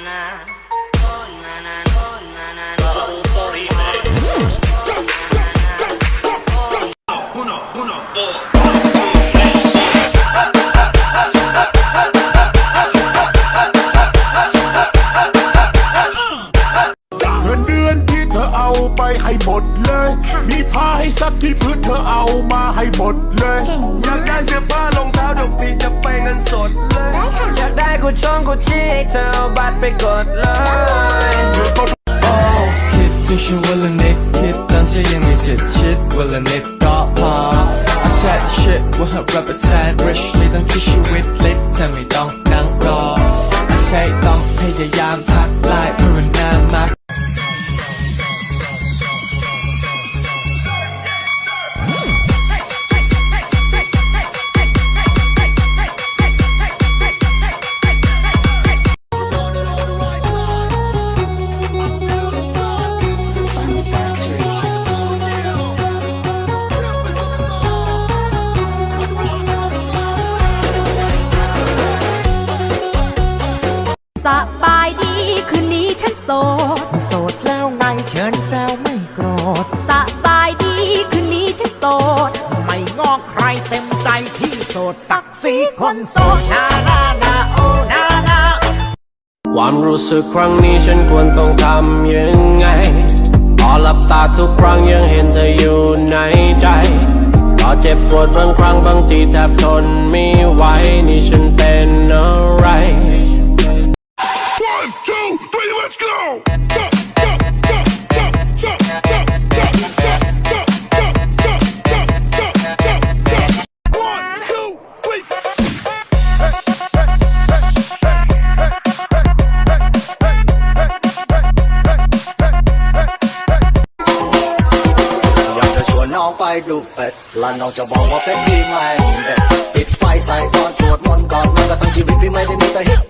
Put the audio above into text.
na มาให้หมดเลย อยากได้เสื้อผ้ารองเท้าเดี๋ยวพี่จะไปเงินสดเลย อยากได้กูช่องกูชี้ให้เธอเอาบัตรไปกดเลยคิดถึงฉันวันละนิดคิดตอนที่ยังมีสิทธิ์คิดวันละนิดก็พอ I said shit ว่าหับรับประทาน rich ไม่ต้องคิดชีวิตเล็กเธอไม่ต้องนั่งรอ I say ต้องพยายามทักไลน์ภาวนามัก บายดีคืนนี้ฉันโสด โสดแล้วไงเชิญแซวไม่โกรธ สบายดีคืนนี้ฉันโสด ไม่งอกใครเต็มใจที่โสดสักสีคนโสดนานานาโอนานาความรู้สึกครั้งนี้ฉันควรต้องทำยังไง พอหลับตาทุกครั้งยังเห็นเธออยู่ในใจก็เจ็บปวดบางครั้งบางทีแทบทนไม่ไหว ดูเป็ดและน้องจะบอกว่าเป็ดดีไหมเป็ดปิดไฟใส่ก่อนสวดมนต์ก่อนนอนก็ทั้งชีวิตพี่ไม่ได้มีแต่ฮิต